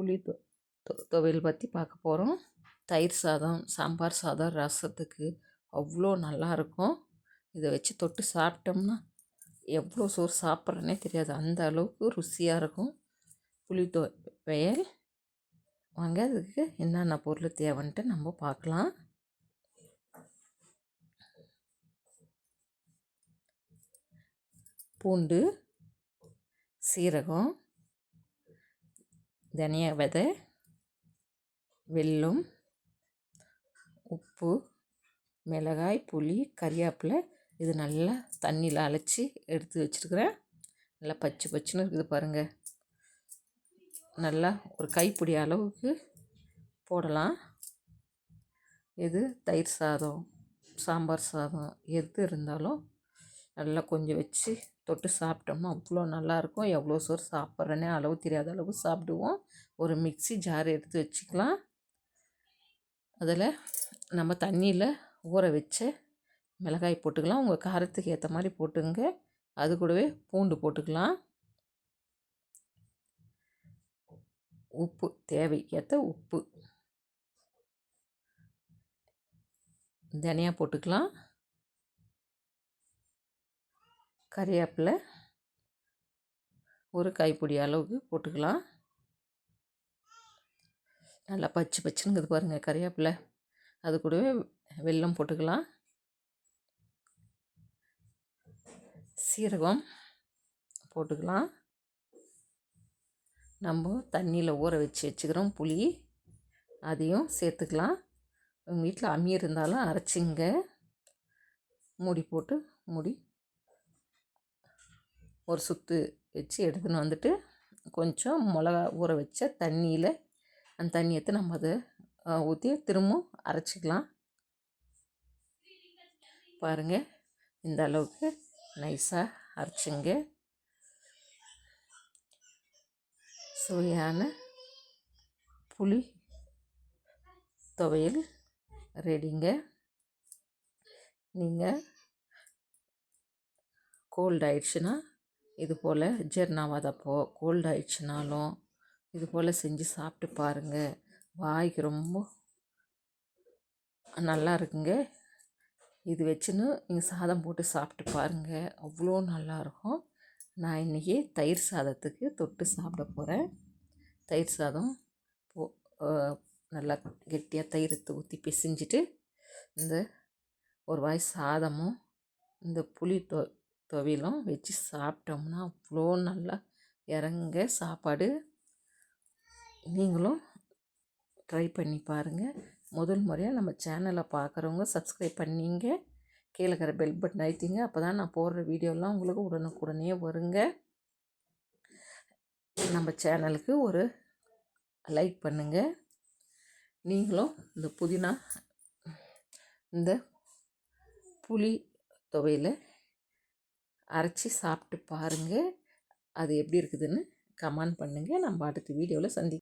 புளி தொ துவையல் பற்றி பார்க்க போகிறோம் தயிர் சாதம் சாம்பார் சாதம் ரசத்துக்கு அவ்வளோ நல்லாயிருக்கும் இதை வச்சு தொட்டு சாப்பிட்டோம்னா எவ்வளோ சோறு சாப்பிட்றேனே தெரியாது. அந்த அளவுக்கு ருசியாக இருக்கும். புளி துவையல். வாங்க அதுக்கு என்னென்ன பொருள் தேவைன்ட்டு நம்ம பார்க்கலாம் பூண்டு சீரகம் தனியா விதை வெல்லம் உப்பு மிளகாய் புளி கறிவேப்பிலை இது நல்லா தண்ணியில் அலசி எடுத்து வச்சுருக்குறேன். நல்லா பச்சை பச்சுன்னு இருக்குது பாருங்கள் நல்லா ஒரு கைப்பிடி அளவுக்கு போடலாம். எது? தயிர் சாதம் சாம்பார் சாதம் எது இருந்தாலும் நல்லா கொஞ்சம் வச்சு தொட்டு சாப்பிட்டோம்னா அவ்வளோ நல்லாயிருக்கும். எவ்வளோ சோறு சாப்பிட்றேனே அளவு தெரியாத அளவு சாப்பிடுவோம். ஒரு மிக்சி ஜார் எடுத்து வச்சுக்கலாம். அதில் நம்ம தண்ணியில் ஊற வச்சு மிளகாய் போட்டுக்கலாம். உங்கள் காரத்துக்கு ஏற்ற மாதிரி போட்டுங்க அது கூடவே பூண்டு போட்டுக்கலாம். உப்பு தேவைக்கேற்ற உப்பு. தனியாக போட்டுக்கலாம். கறிவேப்பிலை ஒரு கைப்பிடி அளவுக்கு போட்டுக்கலாம். நல்லா பச்சை பச்சுங்கிறது பாருங்கள் கறிவேப்பிலை. அது கூடவே வெல்லம் போட்டுக்கலாம். சீரகம் போட்டுக்கலாம். நம்ம தண்ணியில் ஊற வச்சு வச்சுக்கிறோம் புளி. அதையும் சேர்த்துக்கலாம். உங்கள் வீட்டில் அம்மி இருந்தாலும் அரைச்சிங்க. மூடி போட்டு மூடி ஒரு சுற்று வச்சு எடுத்துன்னு வந்துட்டு கொஞ்சம் மிளகா ஊற வச்ச தண்ணியில் அந்த தண்ணியத்தை நம்ம அதை ஊற்றி திரும்பவும் அரைச்சிக்கலாம். பாருங்கள் இந்த அளவுக்கு நைஸாக அரைச்சிங்க. சுவையான புளி துவையல் ரெடிங்க. நீங்கள் கோல்ட் ஆயிடுச்சுன்னா இது போல் ஜீரணாவாதப்போ கோல்டு ஆயிடுச்சுனாலும் இது போல் செஞ்சு சாப்பிட்டு பாருங்கள் வாய்க்கு ரொம்ப நல்லா இருக்குங்க. இது வச்சுன்னு நீங்கள் சாதம் போட்டு சாப்பிட்டு பாருங்கள் அவ்வளோ நல்லாயிருக்கும் நான் இன்றைக்கி தயிர் சாதத்துக்கு தொட்டு சாப்பிட போகிறேன் தயிர் சாதம் போ நல்லா கெட்டியாக தயிரத்தை ஊற்றி பிசைஞ்சிட்டு இந்த ஒரு வாய் சாதமும் இந்த புளி தொ துவையலும் வச்சு சாப்பிட்டோம்னா அவ்வளோ நல்லா இறங்க சாப்பாடு. நீங்களும் ட்ரை பண்ணி பாருங்கள் முதல் முறையாக நம்ம சேனலை பார்க்குறவங்க சப்ஸ்கிரைப் பண்ணிங்க. கீழே இருக்கிற பெல் பட்டன் அழுத்திங்க. அப்போ தான் நான் போடுற வீடியோலாம் உங்களுக்கு உடனுக்குடனே வருங்க. நம்ம சேனலுக்கு ஒரு லைக் பண்ணுங்கள் நீங்களும் இந்த புதினா இந்த புளி துவையில் அரைச்சி சாப்பிட்டு பாருங்கள் அது எப்படி இருக்குதுன்னு கமெண்ட் பண்ணுங்கள் நம்ம அடுத்த வீடியோவில் சந்தி